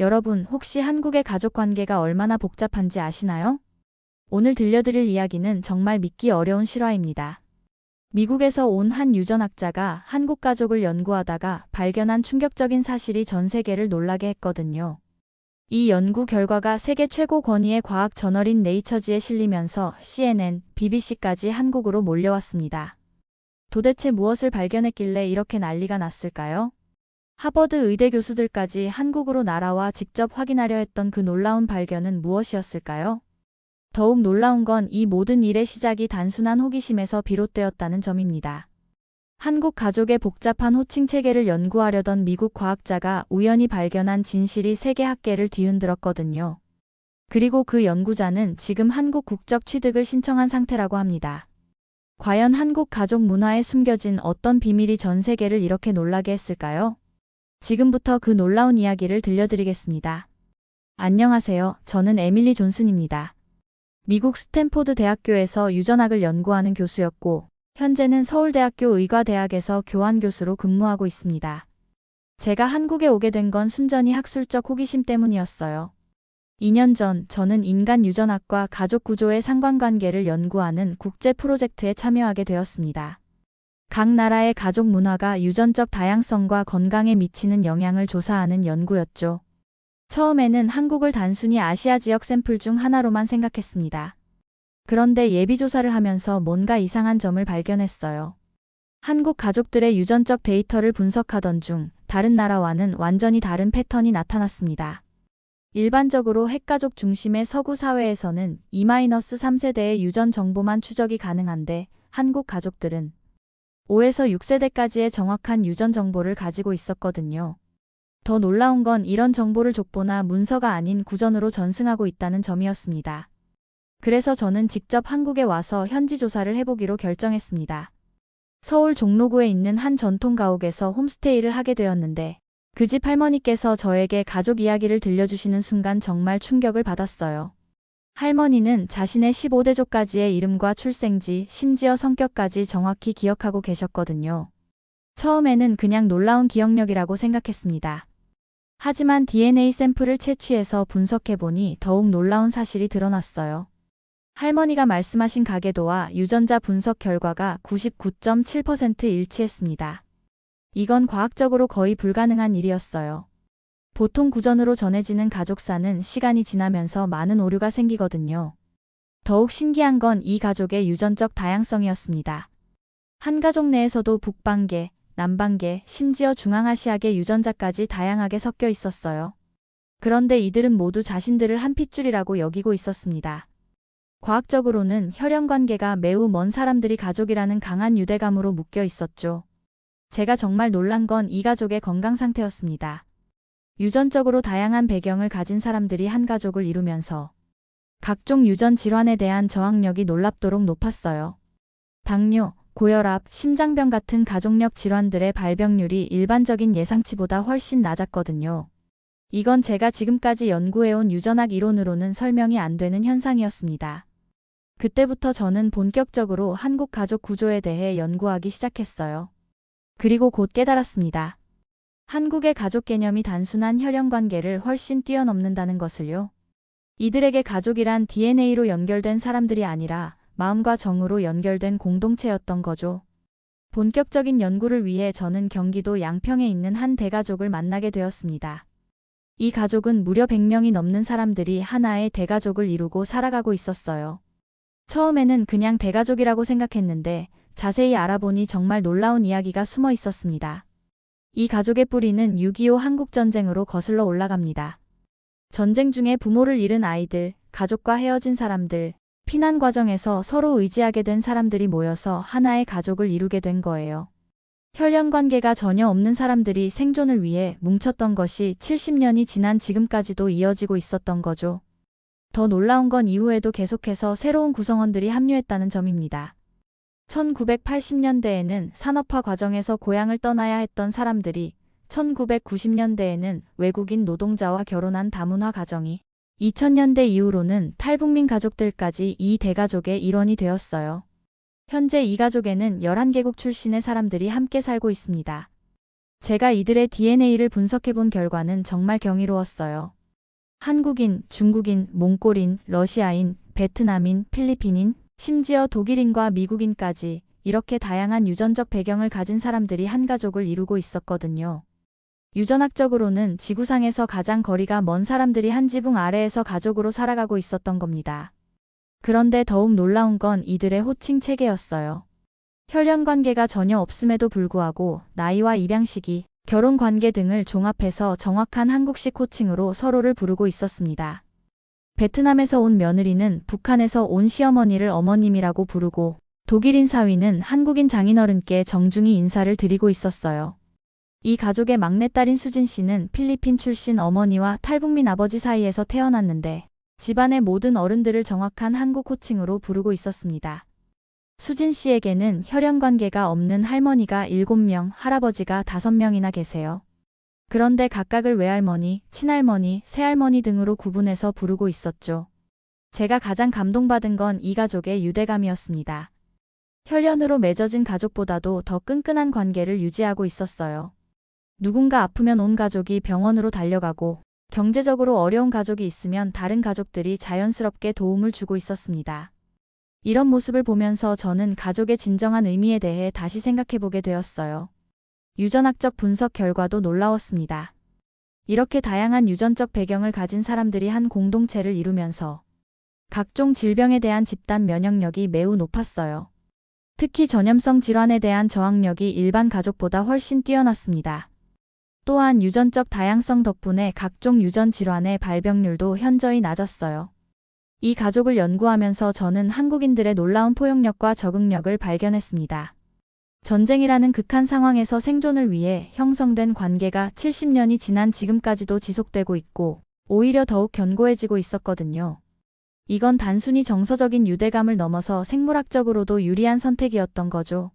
여러분, 혹시 한국의 가족 관계가 얼마나 복잡한지 아시나요? 오늘 들려드릴 이야기는 정말 믿기 어려운 실화입니다. 미국에서 온 한 유전학자가 한국 가족을 연구하다가 발견한 충격적인 사실이 전 세계를 놀라게 했거든요. 이 연구 결과가 세계 최고 권위의 과학 저널인 네이처지에 실리면서 CNN, BBC까지 한국으로 몰려왔습니다. 도대체 무엇을 발견했길래 이렇게 난리가 났을까요? 하버드 의대 교수들까지 한국으로 날아와 직접 확인하려 했던 그 놀라운 발견은 무엇이었을까요? 더욱 놀라운 건 이 모든 일의 시작이 단순한 호기심에서 비롯되었다는 점입니다. 한국 가족의 복잡한 호칭 체계를 연구하려던 미국 과학자가 우연히 발견한 진실이 세계 학계를 뒤흔들었거든요. 그리고 그 연구자는 지금 한국 국적 취득을 신청한 상태라고 합니다. 과연 한국 가족 문화에 숨겨진 어떤 비밀이 전 세계를 이렇게 놀라게 했을까요? 지금부터 그 놀라운 이야기를 들려드리겠습니다. 안녕하세요. 저는 에밀리 존슨입니다. 미국 스탠포드 대학교에서 유전학을 연구하는 교수였고, 현재는 서울대학교 의과대학에서 교환교수로 근무하고 있습니다. 제가 한국에 오게 된 건 순전히 학술적 호기심 때문이었어요. 2년 전 저는 인간 유전학과 가족 구조의 상관관계를 연구하는 국제 프로젝트에 참여하게 되었습니다. 각 나라의 가족 문화가 유전적 다양성과 건강에 미치는 영향을 조사하는 연구였죠. 처음에는 한국을 단순히 아시아 지역 샘플 중 하나로만 생각했습니다. 그런데 예비조사를 하면서 뭔가 이상한 점을 발견했어요. 한국 가족들의 유전적 데이터를 분석하던 중 다른 나라와는 완전히 다른 패턴이 나타났습니다. 일반적으로 핵가족 중심의 서구 사회에서는 2-3세대의 유전 정보만 추적이 가능한데 한국 가족들은 5에서 6세대까지의 정확한 유전 정보를 가지고 있었거든요. 더 놀라운 건 이런 정보를 족보나 문서가 아닌 구전으로 전승하고 있다는 점이었습니다. 그래서 저는 직접 한국에 와서 현지 조사를 해보기로 결정했습니다. 서울 종로구에 있는 한 전통 가옥에서 홈스테이를 하게 되었는데 그 집 할머니께서 저에게 가족 이야기를 들려주시는 순간 정말 충격을 받았어요. 할머니는 자신의 15대조까지의 이름과 출생지, 심지어 성격까지 정확히 기억하고 계셨거든요. 처음에는 그냥 놀라운 기억력이라고 생각했습니다. 하지만 DNA 샘플을 채취해서 분석해보니 더욱 놀라운 사실이 드러났어요. 할머니가 말씀하신 가계도와 유전자 분석 결과가 99.7% 일치했습니다. 이건 과학적으로 거의 불가능한 일이었어요. 보통 구전으로 전해지는 가족사는 시간이 지나면서 많은 오류가 생기거든요. 더욱 신기한 건 이 가족의 유전적 다양성이었습니다. 한 가족 내에서도 북방계, 남방계, 심지어 중앙아시아계 유전자까지 다양하게 섞여 있었어요. 그런데 이들은 모두 자신들을 한 핏줄이라고 여기고 있었습니다. 과학적으로는 혈연 관계가 매우 먼 사람들이 가족이라는 강한 유대감으로 묶여 있었죠. 제가 정말 놀란 건 이 가족의 건강 상태였습니다. 유전적으로 다양한 배경을 가진 사람들이 한 가족을 이루면서 각종 유전 질환에 대한 저항력이 놀랍도록 높았어요. 당뇨, 고혈압, 심장병 같은 가족력 질환들의 발병률이 일반적인 예상치보다 훨씬 낮았거든요. 이건 제가 지금까지 연구해온 유전학 이론으로는 설명이 안 되는 현상이었습니다. 그때부터 저는 본격적으로 한국 가족 구조에 대해 연구하기 시작했어요. 그리고 곧 깨달았습니다. 한국의 가족 개념이 단순한 혈연 관계를 훨씬 뛰어넘는다는 것을요. 이들에게 가족이란 DNA로 연결된 사람들이 아니라 마음과 정으로 연결된 공동체였던 거죠. 본격적인 연구를 위해 저는 경기도 양평에 있는 한 대가족을 만나게 되었습니다. 이 가족은 무려 100명이 넘는 사람들이 하나의 대가족을 이루고 살아가고 있었어요. 처음에는 그냥 대가족이라고 생각했는데 자세히 알아보니 정말 놀라운 이야기가 숨어 있었습니다. 이 가족의 뿌리는 6.25 한국전쟁으로 거슬러 올라갑니다. 전쟁 중에 부모를 잃은 아이들, 가족과 헤어진 사람들, 피난 과정에서 서로 의지하게 된 사람들이 모여서 하나의 가족을 이루게 된 거예요. 혈연 관계가 전혀 없는 사람들이 생존을 위해 뭉쳤던 것이 70년이 지난 지금까지도 이어지고 있었던 거죠. 더 놀라운 건 이후에도 계속해서 새로운 구성원들이 합류했다는 점입니다. 1980년대에는 산업화 과정에서 고향을 떠나야 했던 사람들이 1990년대에는 외국인 노동자와 결혼한 다문화 가정이 2000년대 이후로는 탈북민 가족들까지 이 대가족의 일원이 되었어요. 현재 이 가족에는 11개국 출신의 사람들이 함께 살고 있습니다. 제가 이들의 DNA를 분석해 본 결과는 정말 경이로웠어요. 한국인, 중국인, 몽골인, 러시아인, 베트남인, 필리핀인, 심지어 독일인과 미국인까지 이렇게 다양한 유전적 배경을 가진 사람들이 한 가족을 이루고 있었거든요. 유전학적으로는 지구상에서 가장 거리가 먼 사람들이 한 지붕 아래에서 가족으로 살아가고 있었던 겁니다. 그런데 더욱 놀라운 건 이들의 호칭 체계였어요. 혈연 관계가 전혀 없음에도 불구하고 나이와 입양 시기, 결혼 관계 등을 종합해서 정확한 한국식 호칭으로 서로를 부르고 있었습니다. 베트남에서 온 며느리는 북한에서 온 시어머니를 어머님이라고 부르고 독일인 사위는 한국인 장인어른께 정중히 인사를 드리고 있었어요. 이 가족의 막내딸인 수진 씨는 필리핀 출신 어머니와 탈북민 아버지 사이에서 태어났는데 집안의 모든 어른들을 정확한 한국 호칭으로 부르고 있었습니다. 수진 씨에게는 혈연 관계가 없는 할머니가 7명, 할아버지가 5명이나 계세요. 그런데 각각을 외할머니, 친할머니, 새할머니 등으로 구분해서 부르고 있었죠. 제가 가장 감동받은 건 이 가족의 유대감이었습니다. 혈연으로 맺어진 가족보다도 더 끈끈한 관계를 유지하고 있었어요. 누군가 아프면 온 가족이 병원으로 달려가고 경제적으로 어려운 가족이 있으면 다른 가족들이 자연스럽게 도움을 주고 있었습니다. 이런 모습을 보면서 저는 가족의 진정한 의미에 대해 다시 생각해보게 되었어요. 유전학적 분석 결과도 놀라웠습니다. 이렇게 다양한 유전적 배경을 가진 사람들이 한 공동체를 이루면서 각종 질병에 대한 집단 면역력이 매우 높았어요. 특히 전염성 질환에 대한 저항력이 일반 가족보다 훨씬 뛰어났습니다. 또한 유전적 다양성 덕분에 각종 유전 질환의 발병률도 현저히 낮았어요. 이 가족을 연구하면서 저는 한국인들의 놀라운 포용력과 적응력을 발견했습니다. 전쟁이라는 극한 상황에서 생존을 위해 형성된 관계가 70년이 지난 지금까지도 지속되고 있고 오히려 더욱 견고해지고 있었거든요. 이건 단순히 정서적인 유대감을 넘어서 생물학적으로도 유리한 선택이었던 거죠.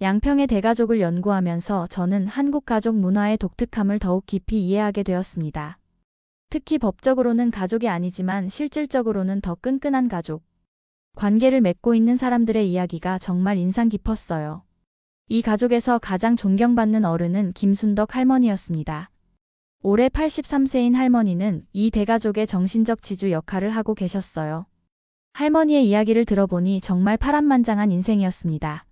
양평의 대가족을 연구하면서 저는 한국 가족 문화의 독특함을 더욱 깊이 이해하게 되었습니다. 특히 법적으로는 가족이 아니지만 실질적으로는 더 끈끈한 가족. 관계를 맺고 있는 사람들의 이야기가 정말 인상 깊었어요. 이 가족에서 가장 존경받는 어른은 김순덕 할머니였습니다. 올해 83세인 할머니는 이 대가족의 정신적 지주 역할을 하고 계셨어요. 할머니의 이야기를 들어보니 정말 파란만장한 인생이었습니다.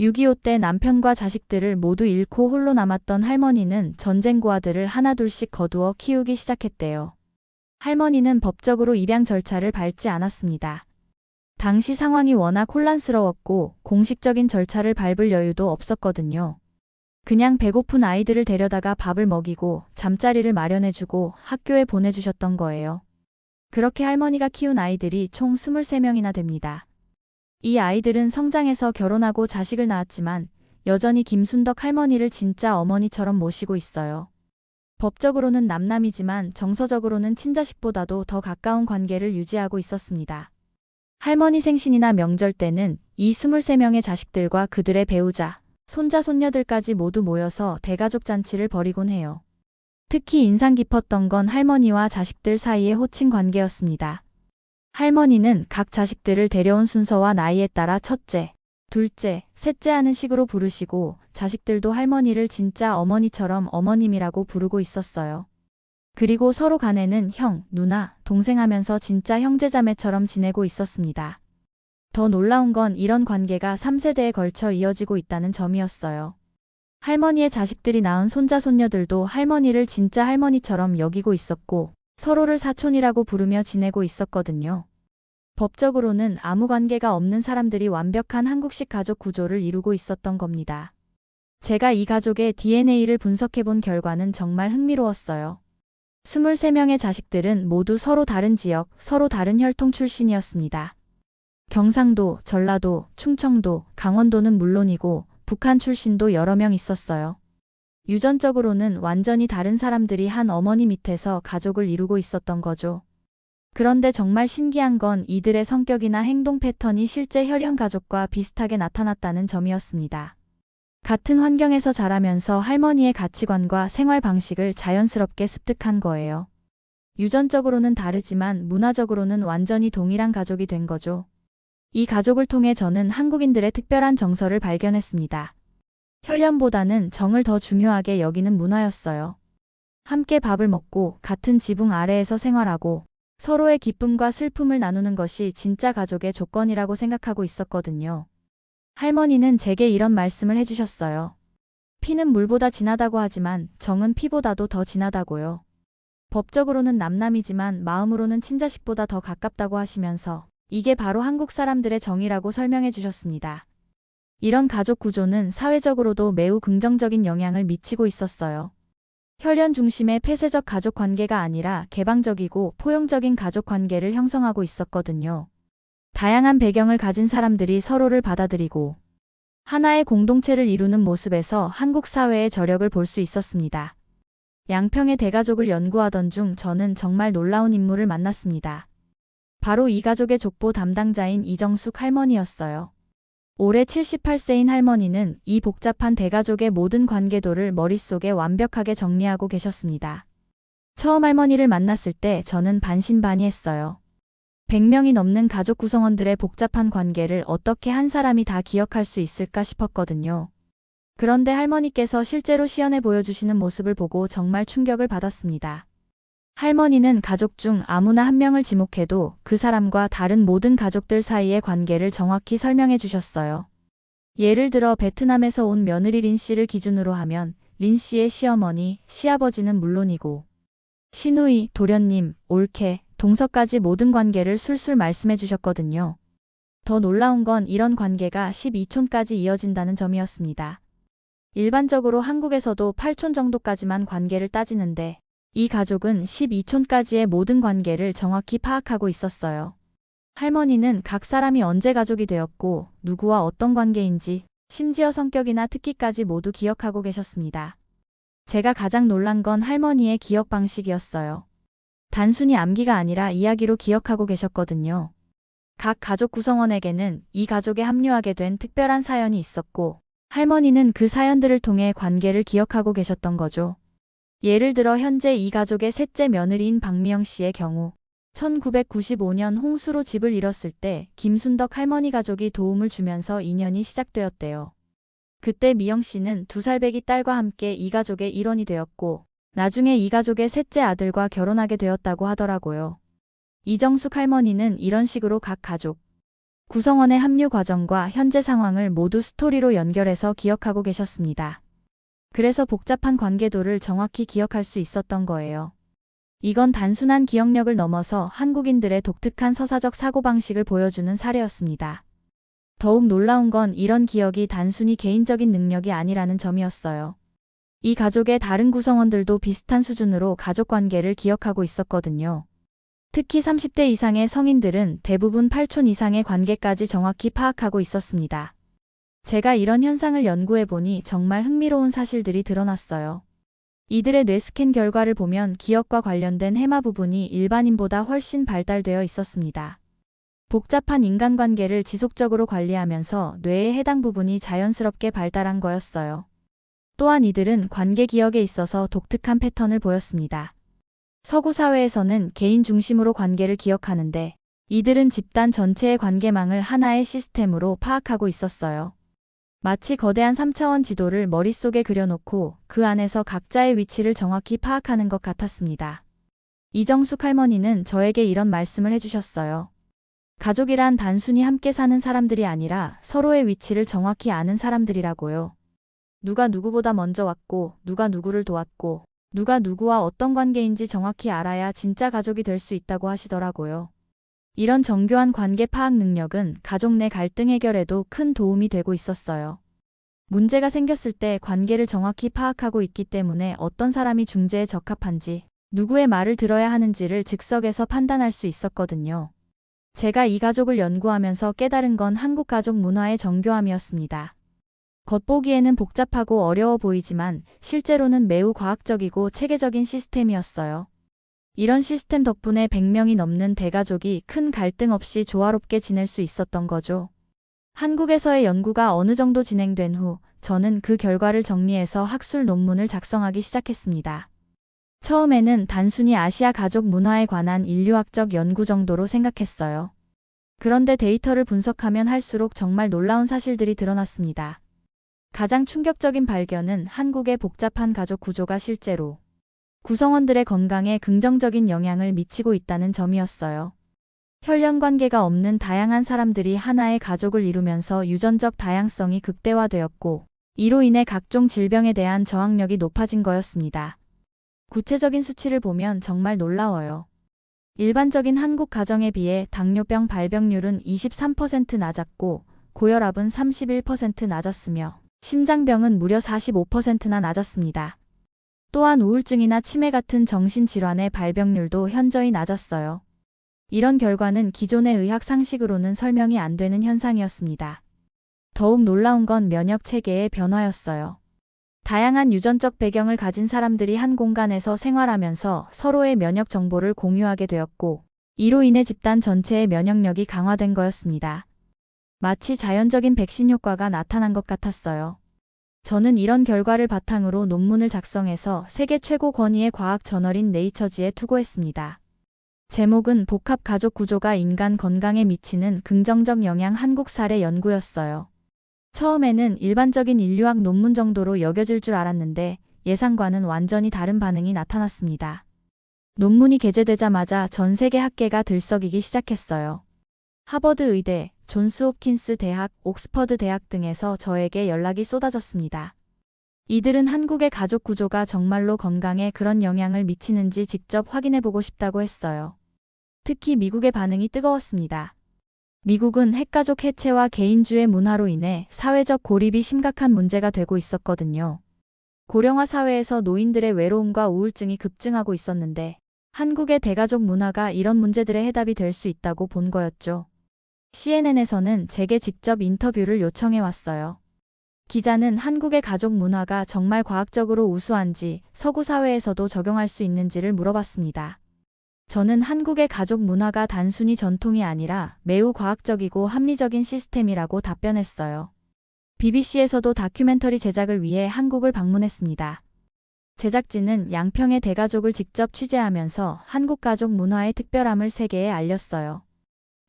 6.25 때 남편과 자식들을 모두 잃고 홀로 남았던 할머니는 전쟁 고아들을 하나둘씩 거두어 키우기 시작했대요. 할머니는 법적으로 입양 절차를 밟지 않았습니다. 당시 상황이 워낙 혼란스러웠고 공식적인 절차를 밟을 여유도 없었거든요. 그냥 배고픈 아이들을 데려다가 밥을 먹이고 잠자리를 마련해주고 학교에 보내주셨던 거예요. 그렇게 할머니가 키운 아이들이 총 23명이나 됩니다. 이 아이들은 성장해서 결혼하고 자식을 낳았지만 여전히 김순덕 할머니를 진짜 어머니처럼 모시고 있어요. 법적으로는 남남이지만 정서적으로는 친자식보다도 더 가까운 관계를 유지하고 있었습니다. 할머니 생신이나 명절 때는 이 23명의 자식들과 그들의 배우자, 손자, 손녀들까지 모두 모여서 대가족 잔치를 벌이곤 해요. 특히 인상 깊었던 건 할머니와 자식들 사이의 호칭 관계였습니다. 할머니는 각 자식들을 데려온 순서와 나이에 따라 첫째, 둘째, 셋째 하는 식으로 부르시고 자식들도 할머니를 진짜 어머니처럼 어머님이라고 부르고 있었어요. 그리고 서로 간에는 형, 누나, 동생 하면서 진짜 형제자매처럼 지내고 있었습니다. 더 놀라운 건 이런 관계가 3세대에 걸쳐 이어지고 있다는 점이었어요. 할머니의 자식들이 낳은 손자, 손녀들도 할머니를 진짜 할머니처럼 여기고 있었고 서로를 사촌이라고 부르며 지내고 있었거든요. 법적으로는 아무 관계가 없는 사람들이 완벽한 한국식 가족 구조를 이루고 있었던 겁니다. 제가 이 가족의 DNA를 분석해 본 결과는 정말 흥미로웠어요. 23명의 자식들은 모두 서로 다른 지역, 서로 다른 혈통 출신이었습니다. 경상도, 전라도, 충청도, 강원도는 물론이고 북한 출신도 여러 명 있었어요. 유전적으로는 완전히 다른 사람들이 한 어머니 밑에서 가족을 이루고 있었던 거죠. 그런데 정말 신기한 건 이들의 성격이나 행동 패턴이 실제 혈연 가족과 비슷하게 나타났다는 점이었습니다. 같은 환경에서 자라면서 할머니의 가치관과 생활 방식을 자연스럽게 습득한 거예요. 유전적으로는 다르지만 문화적으로는 완전히 동일한 가족이 된 거죠. 이 가족을 통해 저는 한국인들의 특별한 정서를 발견했습니다. 혈연보다는 정을 더 중요하게 여기는 문화였어요. 함께 밥을 먹고 같은 지붕 아래에서 생활하고 서로의 기쁨과 슬픔을 나누는 것이 진짜 가족의 조건이라고 생각하고 있었거든요. 할머니는 제게 이런 말씀을 해주셨어요. 피는 물보다 진하다고 하지만 정은 피보다도 더 진하다고요. 법적으로는 남남이지만 마음으로는 친자식보다 더 가깝다고 하시면서 이게 바로 한국 사람들의 정이라고 설명해 주셨습니다. 이런 가족 구조는 사회적으로도 매우 긍정적인 영향을 미치고 있었어요. 혈연 중심의 폐쇄적 가족 관계가 아니라 개방적이고 포용적인 가족 관계를 형성하고 있었거든요. 다양한 배경을 가진 사람들이 서로를 받아들이고 하나의 공동체를 이루는 모습에서 한국 사회의 저력을 볼 수 있었습니다. 양평의 대가족을 연구하던 중 저는 정말 놀라운 인물을 만났습니다. 바로 이 가족의 족보 담당자인 이정숙 할머니였어요. 올해 78세인 할머니는 이 복잡한 대가족의 모든 관계도를 머릿속에 완벽하게 정리하고 계셨습니다. 처음 할머니를 만났을 때 저는 반신반의했어요. 100명이 넘는 가족 구성원들의 복잡한 관계를 어떻게 한 사람이 다 기억할 수 있을까 싶었거든요. 그런데 할머니께서 실제로 시연해 보여주시는 모습을 보고 정말 충격을 받았습니다. 할머니는 가족 중 아무나 한 명을 지목해도 그 사람과 다른 모든 가족들 사이의 관계를 정확히 설명해 주셨어요. 예를 들어 베트남에서 온 며느리 린 씨를 기준으로 하면 린 씨의 시어머니, 시아버지는 물론이고 시누이, 도련님, 올케, 동서까지 모든 관계를 술술 말씀해 주셨거든요. 더 놀라운 건 이런 관계가 12촌까지 이어진다는 점이었습니다. 일반적으로 한국에서도 8촌 정도까지만 관계를 따지는데 이 가족은 12촌까지의 모든 관계를 정확히 파악하고 있었어요. 할머니는 각 사람이 언제 가족이 되었고 누구와 어떤 관계인지 심지어 성격이나 특기까지 모두 기억하고 계셨습니다. 제가 가장 놀란 건 할머니의 기억 방식이었어요. 단순히 암기가 아니라 이야기로 기억하고 계셨거든요. 각 가족 구성원에게는 이 가족에 합류하게 된 특별한 사연이 있었고 할머니는 그 사연들을 통해 관계를 기억하고 계셨던 거죠. 예를 들어 현재 이 가족의 셋째 며느리인 박미영 씨의 경우 1995년 홍수로 집을 잃었을 때 김순덕 할머니 가족이 도움을 주면서 인연이 시작되었대요. 그때 미영 씨는 두 살배기 딸과 함께 이 가족의 일원이 되었고 나중에 이 가족의 셋째 아들과 결혼하게 되었다고 하더라고요. 이정숙 할머니는 이런 식으로 각 가족, 구성원의 합류 과정과 현재 상황을 모두 스토리로 연결해서 기억하고 계셨습니다. 그래서 복잡한 관계도를 정확히 기억할 수 있었던 거예요. 이건 단순한 기억력을 넘어서 한국인들의 독특한 서사적 사고방식을 보여주는 사례였습니다. 더욱 놀라운 건 이런 기억이 단순히 개인적인 능력이 아니라는 점이었어요. 이 가족의 다른 구성원들도 비슷한 수준으로 가족 관계를 기억하고 있었거든요. 특히 30대 이상의 성인들은 대부분 8촌 이상의 관계까지 정확히 파악하고 있었습니다. 제가 이런 현상을 연구해 보니 정말 흥미로운 사실들이 드러났어요. 이들의 뇌스캔 결과를 보면 기억과 관련된 해마 부분이 일반인보다 훨씬 발달되어 있었습니다. 복잡한 인간관계를 지속적으로 관리하면서 뇌의 해당 부분이 자연스럽게 발달한 거였어요. 또한 이들은 관계 기억에 있어서 독특한 패턴을 보였습니다. 서구 사회에서는 개인 중심으로 관계를 기억하는데 이들은 집단 전체의 관계망을 하나의 시스템으로 파악하고 있었어요. 마치 거대한 3차원 지도를 머릿속에 그려놓고 그 안에서 각자의 위치를 정확히 파악하는 것 같았습니다. 이정숙 할머니는 저에게 이런 말씀을 해주셨어요. 가족이란 단순히 함께 사는 사람들이 아니라 서로의 위치를 정확히 아는 사람들이라고요. 누가 누구보다 먼저 왔고, 누가 누구를 도왔고, 누가 누구와 어떤 관계인지 정확히 알아야 진짜 가족이 될 수 있다고 하시더라고요. 이런 정교한 관계 파악 능력은 가족 내 갈등 해결에도 큰 도움이 되고 있었어요. 문제가 생겼을 때 관계를 정확히 파악하고 있기 때문에 어떤 사람이 중재에 적합한지, 누구의 말을 들어야 하는지를 즉석에서 판단할 수 있었거든요. 제가 이 가족을 연구하면서 깨달은 건 한국 가족 문화의 정교함이었습니다. 겉보기에는 복잡하고 어려워 보이지만 실제로는 매우 과학적이고 체계적인 시스템이었어요. 이런 시스템 덕분에 100명이 넘는 대가족이 큰 갈등 없이 조화롭게 지낼 수 있었던 거죠. 한국에서의 연구가 어느 정도 진행된 후 저는 그 결과를 정리해서 학술 논문을 작성하기 시작했습니다. 처음에는 단순히 아시아 가족 문화에 관한 인류학적 연구 정도로 생각했어요. 그런데 데이터를 분석하면 할수록 정말 놀라운 사실들이 드러났습니다. 가장 충격적인 발견은 한국의 복잡한 가족 구조가 실제로 구성원들의 건강에 긍정적인 영향을 미치고 있다는 점이었어요. 혈연 관계가 없는 다양한 사람들이 하나의 가족을 이루면서 유전적 다양성이 극대화되었고, 이로 인해 각종 질병에 대한 저항력이 높아진 거였습니다. 구체적인 수치를 보면 정말 놀라워요. 일반적인 한국 가정에 비해 당뇨병 발병률은 23% 낮았고, 고혈압은 31% 낮았으며, 심장병은 무려 45%나 낮았습니다. 또한 우울증이나 치매 같은 정신질환의 발병률도 현저히 낮았어요. 이런 결과는 기존의 의학 상식으로는 설명이 안 되는 현상이었습니다. 더욱 놀라운 건 면역 체계의 변화였어요. 다양한 유전적 배경을 가진 사람들이 한 공간에서 생활하면서 서로의 면역 정보를 공유하게 되었고, 이로 인해 집단 전체의 면역력이 강화된 거였습니다. 마치 자연적인 백신 효과가 나타난 것 같았어요. 저는 이런 결과를 바탕으로 논문을 작성해서 세계 최고 권위의 과학 저널인 네이처지에 투고했습니다. 제목은 복합 가족 구조가 인간 건강에 미치는 긍정적 영향 한국 사례 연구였어요. 처음에는 일반적인 인류학 논문 정도로 여겨질 줄 알았는데 예상과는 완전히 다른 반응이 나타났습니다. 논문이 게재되자마자 전 세계 학계가 들썩이기 시작했어요. 하버드 의대, 존스 홉킨스 대학, 옥스퍼드 대학 등에서 저에게 연락이 쏟아졌습니다. 이들은 한국의 가족 구조가 정말로 건강에 그런 영향을 미치는지 직접 확인해보고 싶다고 했어요. 특히 미국의 반응이 뜨거웠습니다. 미국은 핵가족 해체와 개인주의 문화로 인해 사회적 고립이 심각한 문제가 되고 있었거든요. 고령화 사회에서 노인들의 외로움과 우울증이 급증하고 있었는데 한국의 대가족 문화가 이런 문제들의 해답이 될 수 있다고 본 거였죠. CNN에서는 제게 직접 인터뷰를 요청해 왔어요. 기자는 한국의 가족 문화가 정말 과학적으로 우수한지 서구 사회에서도 적용할 수 있는지를 물어봤습니다. 저는 한국의 가족 문화가 단순히 전통이 아니라 매우 과학적이고 합리적인 시스템이라고 답변했어요. BBC에서도 다큐멘터리 제작을 위해 한국을 방문했습니다. 제작진은 양평의 대가족을 직접 취재하면서 한국 가족 문화의 특별함을 세계에 알렸어요.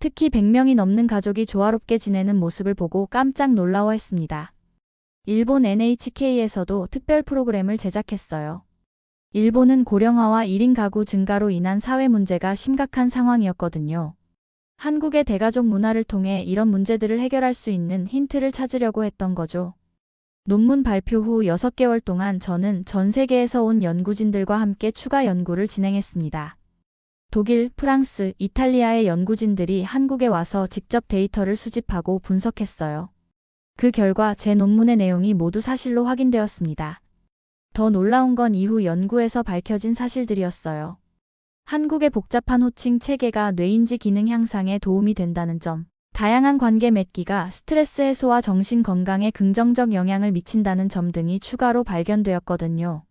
특히 100명이 넘는 가족이 조화롭게 지내는 모습을 보고 깜짝 놀라워했습니다. 일본 NHK에서도 특별 프로그램을 제작했어요. 일본은 고령화와 1인 가구 증가로 인한 사회 문제가 심각한 상황이었거든요. 한국의 대가족 문화를 통해 이런 문제들을 해결할 수 있는 힌트를 찾으려고 했던 거죠. 논문 발표 후 6개월 동안 저는 전 세계에서 온 연구진들과 함께 추가 연구를 진행했습니다. 독일, 프랑스, 이탈리아의 연구진들이 한국에 와서 직접 데이터를 수집하고 분석했어요. 그 결과 제 논문의 내용이 모두 사실로 확인되었습니다. 더 놀라운 건 이후 연구에서 밝혀진 사실들이었어요. 한국의 복잡한 호칭 체계가 뇌인지 기능 향상에 도움이 된다는 점, 다양한 관계 맺기가 스트레스 해소와 정신 건강에 긍정적 영향을 미친다는 점 등이 추가로 발견되었거든요.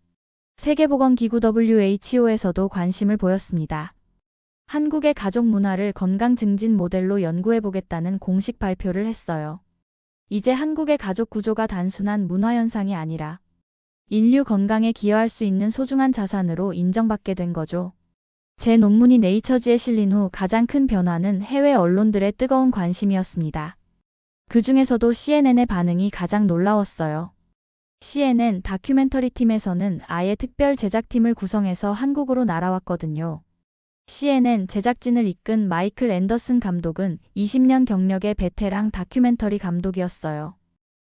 세계보건기구 WHO에서도 관심을 보였습니다. 한국의 가족 문화를 건강 증진 모델로 연구해보겠다는 공식 발표를 했어요. 이제 한국의 가족 구조가 단순한 문화 현상이 아니라 인류 건강에 기여할 수 있는 소중한 자산으로 인정받게 된 거죠. 제 논문이 네이처지에 실린 후 가장 큰 변화는 해외 언론들의 뜨거운 관심이었습니다. 그 중에서도 CNN의 반응이 가장 놀라웠어요. CNN 다큐멘터리 팀에서는 아예 특별 제작팀을 구성해서 한국으로 날아왔거든요. CNN 제작진을 이끈 마이클 앤더슨 감독은 20년 경력의 베테랑 다큐멘터리 감독이었어요.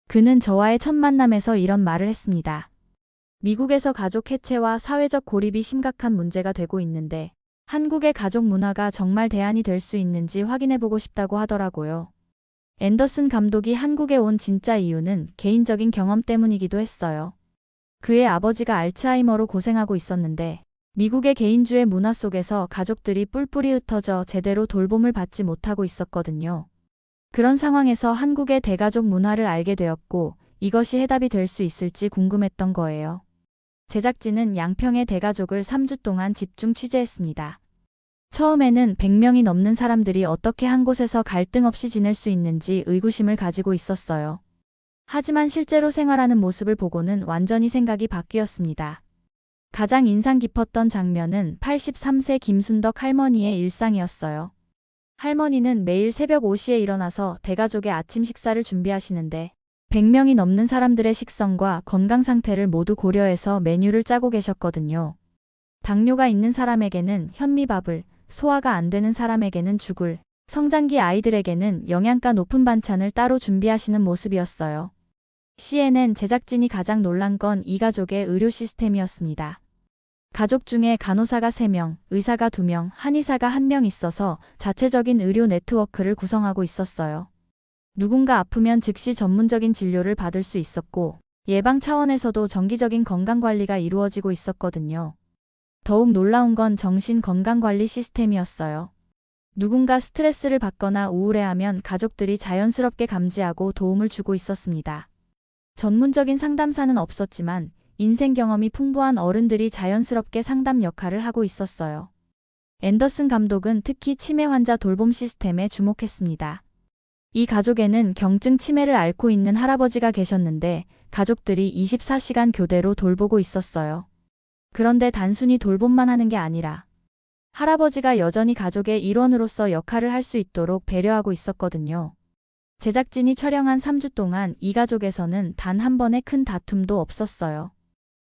그는 저와의 첫 만남에서 이런 말을 했습니다. 미국에서 가족 해체와 사회적 고립이 심각한 문제가 되고 있는데 한국의 가족 문화가 정말 대안이 될 수 있는지 확인해보고 싶다고 하더라고요. 앤더슨 감독이 한국에 온 진짜 이유는 개인적인 경험 때문이기도 했어요. 그의 아버지가 알츠하이머로 고생하고 있었는데 미국의 개인주의 문화 속에서 가족들이 뿔뿔이 흩어져 제대로 돌봄을 받지 못하고 있었거든요. 그런 상황에서 한국의 대가족 문화를 알게 되었고 이것이 해답이 될 수 있을지 궁금했던 거예요. 제작진은 양평의 대가족을 3주 동안 집중 취재했습니다. 처음에는 100명이 넘는 사람들이 어떻게 한 곳에서 갈등 없이 지낼 수 있는지 의구심을 가지고 있었어요. 하지만 실제로 생활하는 모습을 보고는 완전히 생각이 바뀌었습니다. 가장 인상 깊었던 장면은 83세 김순덕 할머니의 일상이었어요. 할머니는 매일 새벽 5시에 일어나서 대가족의 아침 식사를 준비하시는데 100명이 넘는 사람들의 식성과 건강 상태를 모두 고려해서 메뉴를 짜고 계셨거든요. 당뇨가 있는 사람에게는 현미밥을, 소화가 안 되는 사람에게는 죽을, 성장기 아이들에게는 영양가 높은 반찬을 따로 준비하시는 모습이었어요. CNN 제작진이 가장 놀란 건 이 가족의 의료 시스템이었습니다. 가족 중에 간호사가 3명, 의사가 2명, 한의사가 1명 있어서 자체적인 의료 네트워크를 구성하고 있었어요. 누군가 아프면 즉시 전문적인 진료를 받을 수 있었고, 예방 차원에서도 정기적인 건강관리가 이루어지고 있었거든요. 더욱 놀라운 건 정신 건강관리 시스템이었어요. 누군가 스트레스를 받거나 우울해하면 가족들이 자연스럽게 감지하고 도움을 주고 있었습니다. 전문적인 상담사는 없었지만 인생 경험이 풍부한 어른들이 자연스럽게 상담 역할을 하고 있었어요. 앤더슨 감독은 특히 치매 환자 돌봄 시스템에 주목했습니다. 이 가족에는 경증 치매를 앓고 있는 할아버지가 계셨는데 가족들이 24시간 교대로 돌보고 있었어요. 그런데 단순히 돌봄만 하는 게 아니라 할아버지가 여전히 가족의 일원으로서 역할을 할 수 있도록 배려하고 있었거든요. 제작진이 촬영한 3주 동안 이 가족에서는 단 한 번의 큰 다툼도 없었어요.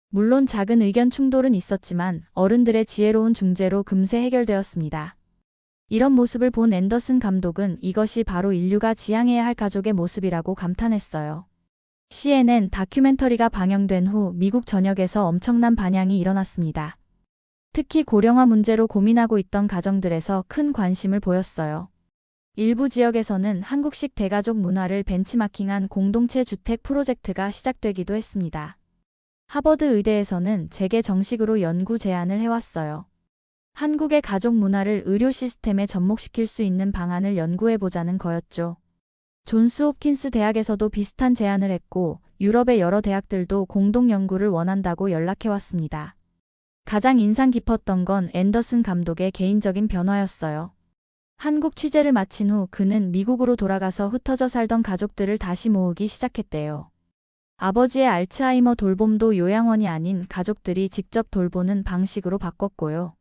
물론 작은 의견 충돌은 있었지만 어른들의 지혜로운 중재로 금세 해결되었습니다. 이런 모습을 본 앤더슨 감독은 이것이 바로 인류가 지향해야 할 가족의 모습이라고 감탄했어요. CNN 다큐멘터리가 방영된 후 미국 전역에서 엄청난 반향이 일어났습니다. 특히 고령화 문제로 고민하고 있던 가정들에서 큰 관심을 보였어요. 일부 지역에서는 한국식 대가족 문화를 벤치마킹한 공동체 주택 프로젝트가 시작되기도 했습니다. 하버드 의대에서는 재계 정식으로 연구 제안을 해왔어요. 한국의 가족 문화를 의료 시스템에 접목시킬 수 있는 방안을 연구해보자는 거였죠. 존스 홉킨스 대학에서도 비슷한 제안을 했고 유럽의 여러 대학들도 공동 연구를 원한다고 연락해왔습니다. 가장 인상 깊었던 건 앤더슨 감독의 개인적인 변화였어요. 한국 취재를 마친 후 그는 미국으로 돌아가서 흩어져 살던 가족들을 다시 모으기 시작했대요. 아버지의 알츠하이머 돌봄도 요양원이 아닌 가족들이 직접 돌보는 방식으로 바꿨고요.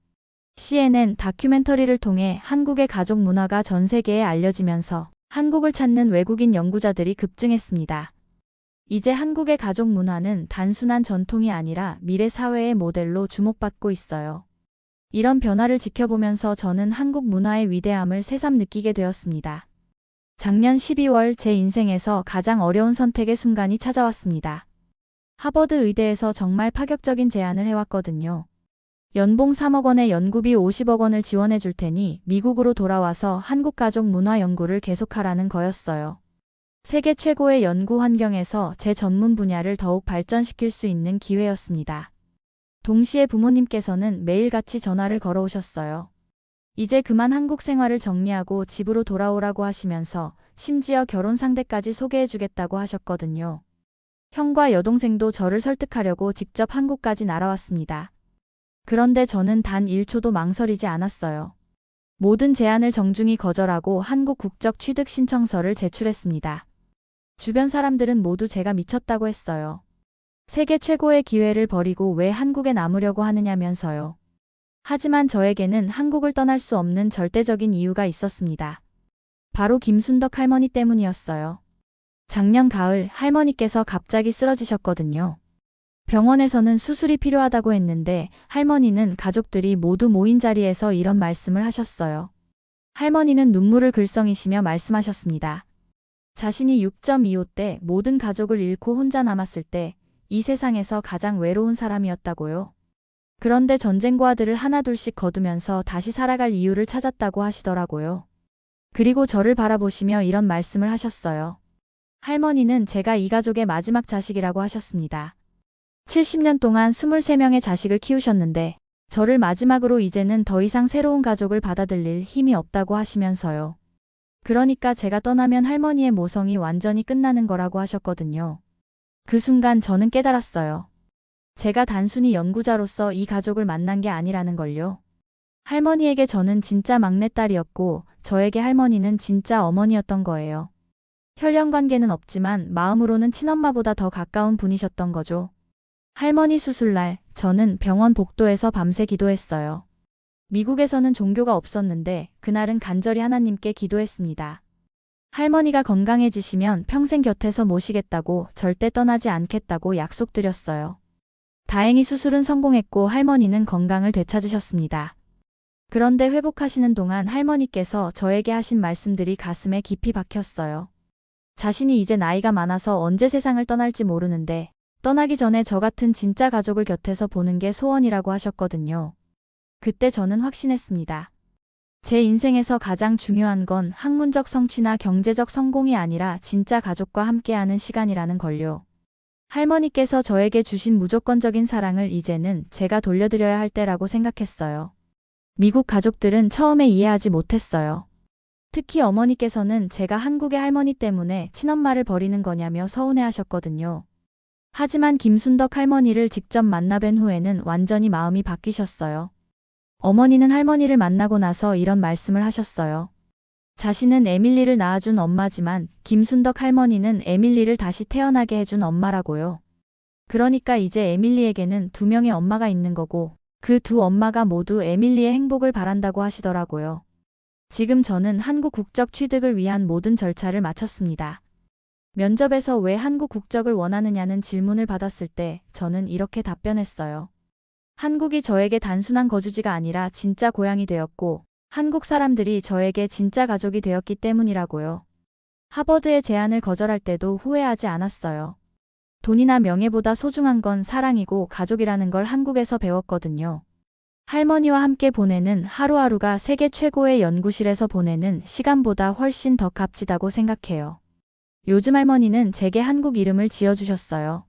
CNN 다큐멘터리를 통해 한국의 가족 문화가 전 세계에 알려지면서 한국을 찾는 외국인 연구자들이 급증했습니다. 이제 한국의 가족 문화는 단순한 전통이 아니라 미래 사회의 모델로 주목받고 있어요. 이런 변화를 지켜보면서 저는 한국 문화의 위대함을 새삼 느끼게 되었습니다. 작년 12월 제 인생에서 가장 어려운 선택의 순간이 찾아왔습니다. 하버드 의대에서 정말 파격적인 제안을 해왔거든요. 연봉 3억 원에 연구비 50억 원을 지원해 줄 테니 미국으로 돌아와서 한국 가족 문화 연구를 계속하라는 거였어요. 세계 최고의 연구 환경에서 제 전문 분야를 더욱 발전시킬 수 있는 기회였습니다. 동시에 부모님께서는 매일같이 전화를 걸어오셨어요. 이제 그만 한국 생활을 정리하고 집으로 돌아오라고 하시면서 심지어 결혼 상대까지 소개해 주겠다고 하셨거든요. 형과 여동생도 저를 설득하려고 직접 한국까지 날아왔습니다. 그런데 저는 단 1초도 망설이지 않았어요. 모든 제안을 정중히 거절하고 한국 국적 취득 신청서를 제출했습니다. 주변 사람들은 모두 제가 미쳤다고 했어요. 세계 최고의 기회를 버리고 왜 한국에 남으려고 하느냐면서요. 하지만 저에게는 한국을 떠날 수 없는 절대적인 이유가 있었습니다. 바로 김순덕 할머니 때문이었어요. 작년 가을 할머니께서 갑자기 쓰러지셨거든요. 병원에서는 수술이 필요하다고 했는데 할머니는 가족들이 모두 모인 자리에서 이런 말씀을 하셨어요. 할머니는 눈물을 글썽이시며 말씀하셨습니다. 자신이 6.25 때 모든 가족을 잃고 혼자 남았을 때 이 세상에서 가장 외로운 사람이었다고요. 그런데 전쟁과들을 하나둘씩 거두면서 다시 살아갈 이유를 찾았다고 하시더라고요. 그리고 저를 바라보시며 이런 말씀을 하셨어요. 할머니는 제가 이 가족의 마지막 자식이라고 하셨습니다. 70년 동안 23명의 자식을 키우셨는데 저를 마지막으로 이제는 더 이상 새로운 가족을 받아들일 힘이 없다고 하시면서요. 그러니까 제가 떠나면 할머니의 모성이 완전히 끝나는 거라고 하셨거든요. 그 순간 저는 깨달았어요. 제가 단순히 연구자로서 이 가족을 만난 게 아니라는 걸요. 할머니에게 저는 진짜 막내딸이었고 저에게 할머니는 진짜 어머니였던 거예요. 혈연 관계는 없지만 마음으로는 친엄마보다 더 가까운 분이셨던 거죠. 할머니 수술날 저는 병원 복도에서 밤새 기도했어요. 미국에서는 종교가 없었는데 그날은 간절히 하나님께 기도했습니다. 할머니가 건강해지시면 평생 곁에서 모시겠다고 절대 떠나지 않겠다고 약속드렸어요. 다행히 수술은 성공했고 할머니는 건강을 되찾으셨습니다. 그런데 회복하시는 동안 할머니께서 저에게 하신 말씀들이 가슴에 깊이 박혔어요. 자신이 이제 나이가 많아서 언제 세상을 떠날지 모르는데 떠나기 전에 저 같은 진짜 가족을 곁에서 보는 게 소원이라고 하셨거든요. 그때 저는 확신했습니다. 제 인생에서 가장 중요한 건 학문적 성취나 경제적 성공이 아니라 진짜 가족과 함께하는 시간이라는 걸요. 할머니께서 저에게 주신 무조건적인 사랑을 이제는 제가 돌려드려야 할 때라고 생각했어요. 미국 가족들은 처음에 이해하지 못했어요. 특히 어머니께서는 제가 한국의 할머니 때문에 친엄마를 버리는 거냐며 서운해 하셨거든요. 하지만 김순덕 할머니를 직접 만나뵌 후에는 완전히 마음이 바뀌셨어요. 어머니는 할머니를 만나고 나서 이런 말씀을 하셨어요. 자신은 에밀리를 낳아준 엄마지만 김순덕 할머니는 에밀리를 다시 태어나게 해준 엄마라고요. 그러니까 이제 에밀리에게는 두 명의 엄마가 있는 거고 그 두 엄마가 모두 에밀리의 행복을 바란다고 하시더라고요. 지금 저는 한국 국적 취득을 위한 모든 절차를 마쳤습니다. 면접에서 왜 한국 국적을 원하느냐는 질문을 받았을 때 저는 이렇게 답변했어요. 한국이 저에게 단순한 거주지가 아니라 진짜 고향이 되었고 한국 사람들이 저에게 진짜 가족이 되었기 때문이라고요. 하버드의 제안을 거절할 때도 후회하지 않았어요. 돈이나 명예보다 소중한 건 사랑이고 가족이라는 걸 한국에서 배웠거든요. 할머니와 함께 보내는 하루하루가 세계 최고의 연구실에서 보내는 시간보다 훨씬 더 값지다고 생각해요. 요즘 할머니는 제게 한국 이름을 지어주셨어요.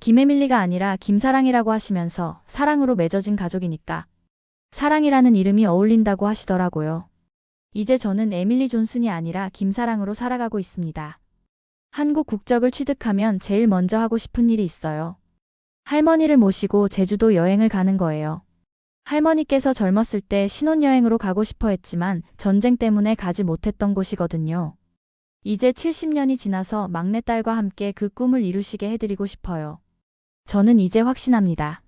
김에밀리가 아니라 김사랑이라고 하시면서 사랑으로 맺어진 가족이니까 사랑이라는 이름이 어울린다고 하시더라고요. 이제 저는 에밀리 존슨이 아니라 김사랑으로 살아가고 있습니다. 한국 국적을 취득하면 제일 먼저 하고 싶은 일이 있어요. 할머니를 모시고 제주도 여행을 가는 거예요. 할머니께서 젊었을 때 신혼여행으로 가고 싶어 했지만 전쟁 때문에 가지 못했던 곳이거든요. 이제 70년이 지나서 막내딸과 함께 그 꿈을 이루시게 해드리고 싶어요. 저는 이제 확신합니다.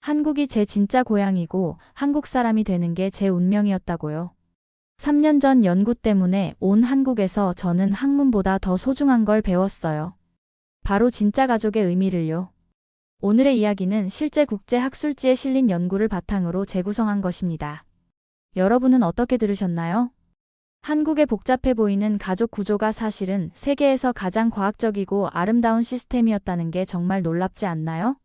한국이 제 진짜 고향이고 한국 사람이 되는 게 제 운명이었다고요. 3년 전 연구 때문에 온 한국에서 저는 학문보다 더 소중한 걸 배웠어요. 바로 진짜 가족의 의미를요. 오늘의 이야기는 실제 국제 학술지에 실린 연구를 바탕으로 재구성한 것입니다. 여러분은 어떻게 들으셨나요? 한국의 복잡해 보이는 가족 구조가 사실은 세계에서 가장 과학적이고 아름다운 시스템이었다는 게 정말 놀랍지 않나요?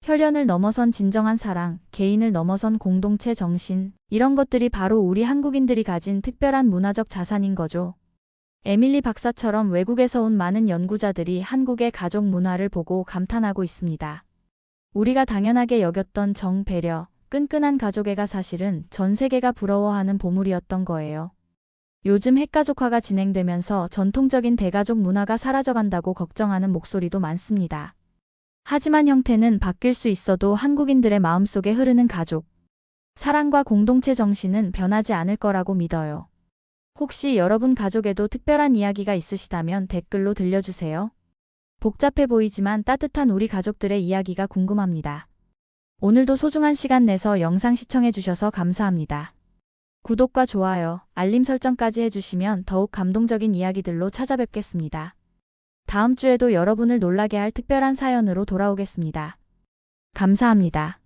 혈연을 넘어선 진정한 사랑, 개인을 넘어선 공동체 정신, 이런 것들이 바로 우리 한국인들이 가진 특별한 문화적 자산인 거죠. 에밀리 박사처럼 외국에서 온 많은 연구자들이 한국의 가족 문화를 보고 감탄하고 있습니다. 우리가 당연하게 여겼던 정, 배려, 끈끈한 가족애가 사실은 전 세계가 부러워하는 보물이었던 거예요. 요즘 핵가족화가 진행되면서 전통적인 대가족 문화가 사라져간다고 걱정하는 목소리도 많습니다. 하지만 형태는 바뀔 수 있어도 한국인들의 마음속에 흐르는 가족, 사랑과 공동체 정신은 변하지 않을 거라고 믿어요. 혹시 여러분 가족에도 특별한 이야기가 있으시다면 댓글로 들려주세요. 복잡해 보이지만 따뜻한 우리 가족들의 이야기가 궁금합니다. 오늘도 소중한 시간 내서 영상 시청해주셔서 감사합니다. 구독과 좋아요, 알림 설정까지 해주시면 더욱 감동적인 이야기들로 찾아뵙겠습니다. 다음 주에도 여러분을 놀라게 할 특별한 사연으로 돌아오겠습니다. 감사합니다.